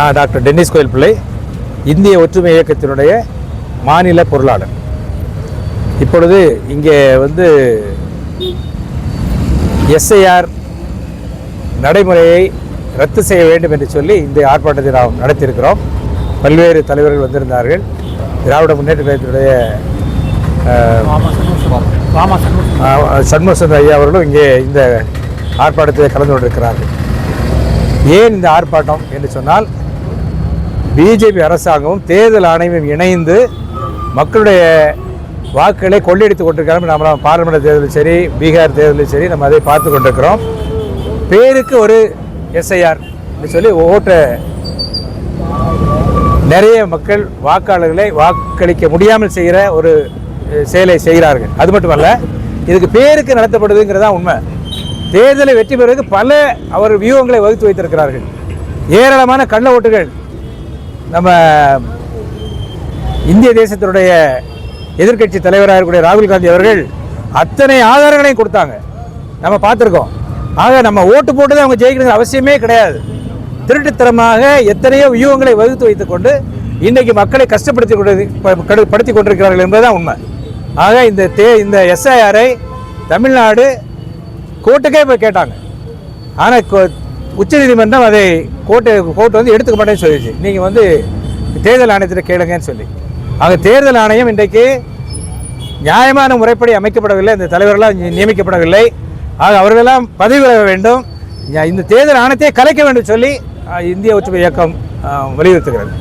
நான் doctor tennis கோயில் பிள்ளை இந்திய ஒற்றுமை இயக்கத்தினுடைய மாநில பொருளாளர். இப்பொழுது இங்கே வந்து எஸ்ஐஆர் நடைமுறையை ரத்து செய்ய வேண்டும் என்று சொல்லி இந்த ஆர்ப்பாட்டத்தை நாம் நடத்தியிருக்கிறோம். பல்வேறு தலைவர்கள் வந்திருந்தார்கள். திராவிட முன்னேற்ற கழகத்தினுடைய அஹ், ஐயா அவர்களும் இங்கே இந்த ஆர்ப்பாட்டத்தில் கலந்து கொண்டிருக்கிறார்கள். ஏன் இந்த ஆர்ப்பாட்டம் என்று சொன்னால் பிஜேபி அரசாங்கமும் தேர்தல் ஆணையமும் இணைந்து மக்களுடைய வாக்குகளை கொள்ளையடித்து கொண்டிருக்கிறோம் நம்ம பார்லிமெண்ட் தேர்தலும் சரி பீகார் தேர்தலும் சரி நம்ம அதை பார்த்து கொண்டிருக்கிறோம். பேருக்கு ஒரு எஸ்ஐஆர் சொல்லி ஓட்ட நிறைய மக்கள் வாக்காளர்களை வாக்களிக்க முடியாமல் செய்கிற ஒரு செயலை செய்கிறார்கள். அது மட்டுமல்ல இதுக்கு பேருக்கு நடத்தப்படுதுங்கிறது தான் உண்மை. தேர்தலை வெற்றி பெறுவதற்கு பல அவர் வியூகங்களை வகுத்து வைத்திருக்கிறார்கள். ஏராளமான கள்ள ஓட்டுகள் நம்ம இந்திய தேசத்தினுடைய எதிர்க்கட்சி தலைவராக இருக்கக்கூடிய ராகுல் காந்தி அவர்கள் அத்தனை ஆதாரங்களையும் கொடுத்தாங்க. நம்ம பார்த்துருக்கோம். ஆக நம்ம ஓட்டு போட்டு அவங்க ஜெயிக்கணுங்கிற அவசியமே கிடையாது. திருட்டுத்தனமாக எத்தனையோ வியூகங்களை வகுத்து வைத்துக்கொண்டு இன்றைக்கு மக்களை கஷ்டப்படுத்தி கொண்டு படுத்தி கொண்டிருக்கிறார்கள் என்பதுதான் உண்மை. ஆக இந்த தே இந்த எஸ்ஐஆரை தமிழ்நாடு கோர்ட்டுக்கே போய் கேட்டாங்க. ஆனால் உச்சநீதிமன்றம் அதை கோர்ட்டு கோர்ட் வந்து எடுத்துக்க மாட்டேன்னு சொல்லிடுச்சு. நீங்கள் வந்து தேர்தல் ஆணையத்தில் கேளுங்கன்னு சொல்லி. அங்கே தேர்தல் ஆணையம் இன்றைக்கு நியாயமான முறைப்படி அமைக்கப்படவில்லை. இந்த தலைவர்களாம் நியமிக்கப்படவில்லை. ஆக அவர்களெல்லாம் பதவி விலக வேண்டும். இந்த தேர்தல் ஆணையத்தை கலைக்க வேண்டும் சொல்லி இந்திய உச்ச இயக்கம் வலியுறுத்துகிறது.